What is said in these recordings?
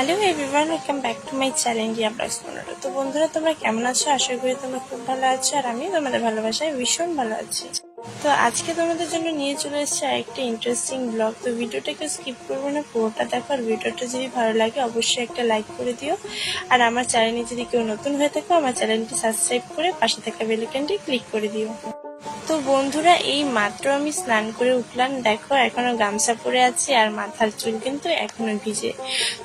Hello everyone, welcome back to my channel blogs পনেরো তো বন্ধুরা, তোমরা কেমন আছো? আশা করি তোমরা খুব ভালো আছো আর আমি তোমাদের ভালোবাসায় ভীষণ ভালো আছি। তো আজকে তোমাদের জন্য নিয়ে চলে এসেছি একটা ইন্টারেস্টিং ব্লগ তো ভিডিওটাকে স্কিপ করব না, পুরোটা দেখো আর ভিডিওটা যদি ভালো লাগে, অবশ্যই একটা লাইক করে দিও। আর আমার চ্যানেলে যদি কেউ নতুন হয়ে থাকো, আমার চ্যানেলটি সাবস্ক্রাইব করে পাশে থাকা বেলিকানটি ক্লিক করে দিও। তো বন্ধুরা, এই মাত্র আমি স্নান করে উঠলাম। দেখো, এখনও গামছা পরে আছি আর মাথার চুল কিন্তু এখনও ভিজে।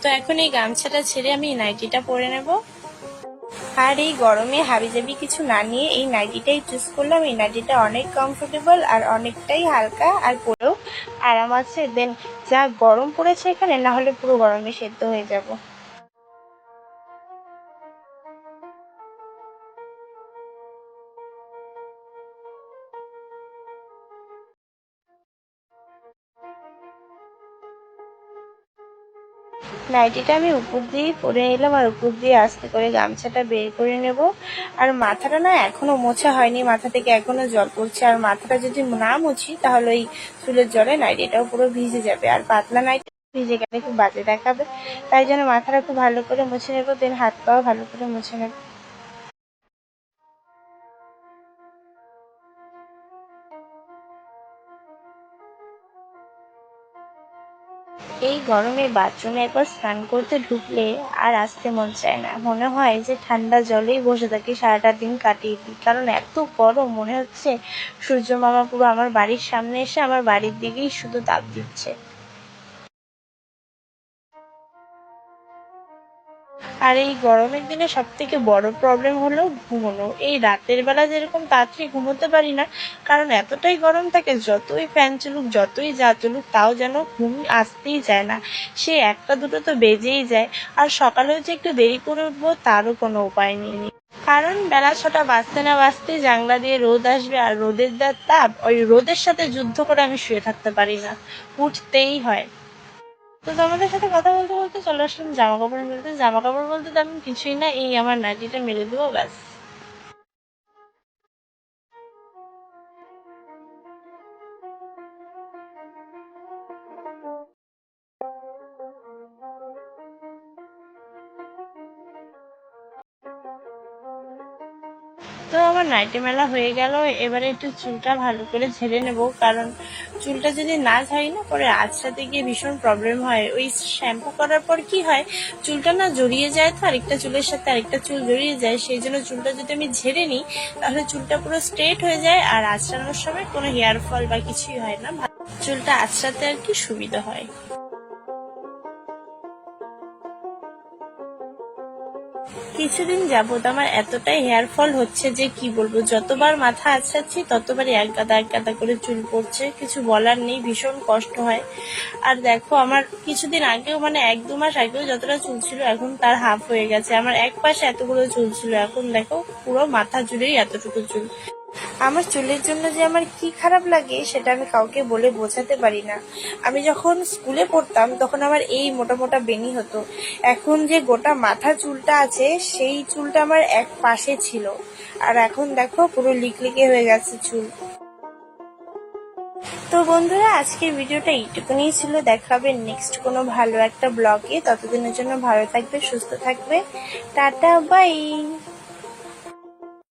তো এখন এই গামছাটা ছেড়ে আমি নাইটিটা পরে নেব। আর এই গরমে হাবিজাবি কিছু না নিয়ে এই নাইটিটাই চুজ করলাম। এই নাইটিটা অনেক কমফোর্টেবল আর অনেকটাই হালকা আর পরেও আরাম আছে। দেন যা গরম পড়েছে এখানে, না হলে পুরো গরমে সেদ্ধ হয়ে যাব। নাইটিটা আমি উপর দিয়ে পরে নিলাম আর উপর দিয়ে আস্তে করে গামছাটা বের করে নেব। আর মাথাটা না এখনও মোছা হয়নি, মাথা থেকে এখনও জল পড়ছে। আর মাথাটা যদি না মুছি, তাহলে ওই চুলের জলে নাইটিটাও পুরো ভিজে যাবে। আর পাতলা নাইটি ভিজে গেলে খুব বাজে দেখাবে। তাই জন্য মাথাটা খুব ভালো করে মুছে নেব দেন হাত পাও ভালো করে মুছে নেব। এই গরমে বাথরুমে একবার স্নান করতে ঢুকলে আর আসতে মন চায় না। মনে হয় যে ঠান্ডা জলেই বসে থাকি, সারাটা দিন কাটিয়ে দিই। কারণ এত গরম, মনে হচ্ছে সূর্য মামা পুরো আমার বাড়ির সামনে এসে আমার বাড়ির দিকেই শুধু তাপ দিচ্ছে। আর এই গরমের দিনে সব থেকে বড় প্রবলেম হলো ঘুমানো। এই রাতের বেলা যেরকম তাড়াতাড়ি ঘুমোতে পারি না, কারণ এতটাই গরম থাকে, যতই ফ্যান চলুক, যতই যা চলুক, তাও যেন ঘুম আসতেই যায় না। সে একটা দুটো তো বেজেই যায়, আর সকালেও যে একটু দেরি করে উঠবো, তারও কোনো উপায় নেই। কারণ বেলা ছটা বাজতে না বাজতেই জানলা দিয়ে রোদ আসবে, আর রোদের তাপ, ওই রোদের সাথে যুদ্ধ করে আমি শুয়ে থাকতে পারি না। উঠতেই হয়। তো তোমাদের সাথে কথা বলতে বলতে চলে আসলাম জামা কাপড় মেলতে জামা কাপড় বলতে তেমন কিছুই না, এই আমার নাইটিটা মেলে দেবো, ব্যাস। তো আমার নাইটি মেলা হয়ে গেল, এবারে একটু চুলটা ভালো করে ঝেড়ে নেব, কারণ চুলটা যদি না ঝাড়ি না, পরে আজটাতে গিয়ে ভীষণ প্রবলেম হয়। ওই শ্যাম্পু করার পর কি হয়, চুলটা না জড়িয়ে যায় তো আরেকটা চুলের সাথে আরেকটা চুল জড়িয়ে যায়, সেই জন্য চুলটা যদি আমি ঝেড়ে নিই, তাহলে চুলটা পুরো স্ট্রেট হয়ে যায়, আর আঁচড়ানোর সময় কোনো হেয়ার ফল বা কিছুই হয় না। চুলটা আঁচড়াতে আর কি সুবিধা হয়। কিছুদিন যাবত আমার এতটাই হেয়ার ফল হচ্ছে যে কি বলব, যতবার মাথা আছাচ্ছি ততবারই এক গাদা এক গাদা করে চুল পড়ছে, কিছু বলার নেই, ভীষণ কষ্ট হয়। আর দেখো, আমার কিছুদিন আগেও মানে এক দু মাস আগেও যতটা চুল ছিল, এখন তার হাফ হয়ে গেছে। আমার এক পাশে এতগুলো চুল ছিল, এখন দেখো পুরো মাথা জুড়েই এতটুকু চুল। আমার চুলের জন্য যে আমার কি খারাপ লাগে, সেটা আমি কাউকে বলে বোঝাতে পারি না। আমি যখন স্কুলে পড়তাম, তখন আমার এই মোটা মোটা বেনি হতো। এখন যে গোটা মাথা চুলটা আছে, সেই চুলটা আমার এক পাশে ছিল। আর এখন দেখো, পুরো লিকলিকে হয়ে গেছে চুল। তো বন্ধুরা, আজকের ভিডিওটা এইটুকুনি ছিল। দেখাবে নেক্সট কোনো ভালো একটা ব্লগে ততদিনের জন্য ভালো থাকবে, সুস্থ থাকবে। Tata bye